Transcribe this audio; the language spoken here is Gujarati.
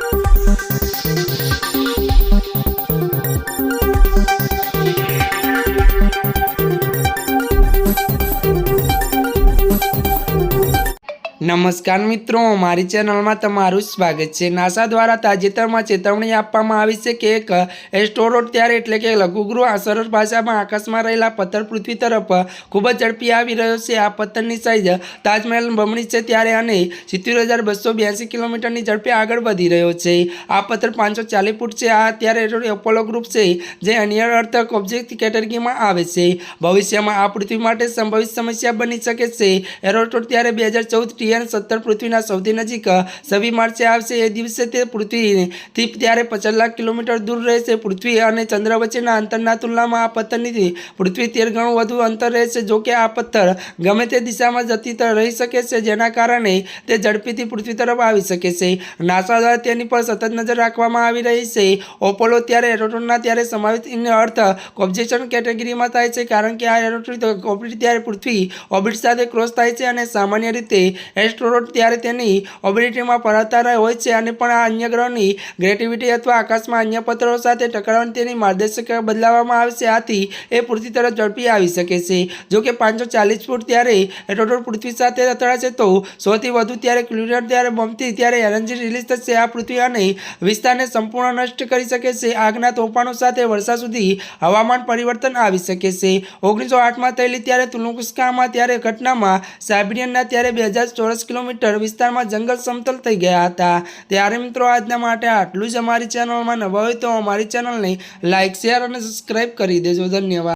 Thank you. નમસ્કાર મિત્રો, મારી ચેનલમાં તમારું સ્વાગત છે. નાસા દ્વારા તાજેતરમાં ચેતવણી આપવામાં આવી છે કે એક એસ્ટોરોડ ત્યારે એટલે કે લઘુગૃહ આ સરળ ભાષામાં આકાશમાં રહેલા પથ્થર પૃથ્વી તરફ ખૂબ જ ઝડપી આવી રહ્યો છે. આ પથ્થરની સાઈઝ તાજમહેલ બમણી છે ત્યારે અને સિત્તેર હજાર બસો બ્યાસી કિલોમીટરની ઝડપે આગળ વધી રહ્યો છે. આ પથ્થર પાંચસો ચાલીસ ફૂટ છે. આ અત્યારે એપોલો ગ્રુપ છે, જે અન્ય અર્થક ઓબ્જેક્ટ કેટેગરીમાં આવે છે. ભવિષ્યમાં આ પૃથ્વી માટે સંભવિત સમસ્યા બની શકે છે. એરોટોડ ત્યારે બે હજાર ચૌદ ટીએન સત્તર પૃથ્વીના સૌથી નજીક સવી માર્ચે આવશે. એ દિવસે તે પૃથ્વીથી ત્યારે પચાસ લાખ કિલોમીટર દૂર રહેશે. પૃથ્વી અને ચંદ્ર વચ્ચેના અંતરના તુલનામાં આ પથ્થરની પૃથ્વી તેર ગણું વધુ અંતર રહેશે, જો કે આ પથ્થર ગમે તે દિશામાં જતી રહી શકે છે. જેના કારણે તે ઝડપીથી પૃથ્વી તરફ આવી શકે છે. નાસા દ્વારા તેની પર સતત નજર રાખવામાં આવી રહી છે. ઓપોલો ત્યારે એરોટોનના ત્યારે સમાવિત અર્થ કોબ્જેશન કેટેગરીમાં થાય છે, કારણ કે આ એરોટોન ત્યારે પૃથ્વી ઓબિટ સાથે ક્રોસ થાય છે અને સામાન્ય રીતે એસ્ટ્રોરોડ ત્યારે તેની ઓર્બિટમાં ફરતા હોય છે અને પણ આ અન્ય ગ્રહોની ગ્રેટિવિટી અથવા આકાશમાં અન્ય પથ્થરો સાથે ટકરાવવાની તેની માર્ગદર્શક બદલાવવામાં આવે છે. આથી એ પૃથ્વી તરફ ઝડપી આવી શકે છે. જો કે પાંચસો ચાલીસ ફૂટ ત્યારે એસ્ટ્રોરોડ પૃથ્વી સાથે અથડાશે તો સૌથી વધુ ત્યારે ક્લુરિયર ત્યારે બમતી ત્યારે એનર્જી રિલીઝ થશે. આ પૃથ્વી અને વિસ્તારને સંપૂર્ણ નષ્ટ કરી શકે છે. આગના તોફાનો સાથે વર્ષા સુધી હવામાન પરિવર્તન આવી શકે છે. ઓગણીસો આઠમાં થયેલી ત્યારે તુલુકુસ્કામાં ત્યારે ઘટનામાં સાયબિરિયનના ત્યારે બે હજાર ચોરસ કિલોમીટર વિસ્તારમાં જંગલ સમતલ થઈ ગયા હતા. ત્યારે મિત્રો આજના માટે આટલું જ અમારી ચેનલમાં નવા હોય તો અમારી ચેનલને લાઇક શેર અને સબસ્ક્રાઈબ કરી દેજો. ધન્યવાદ.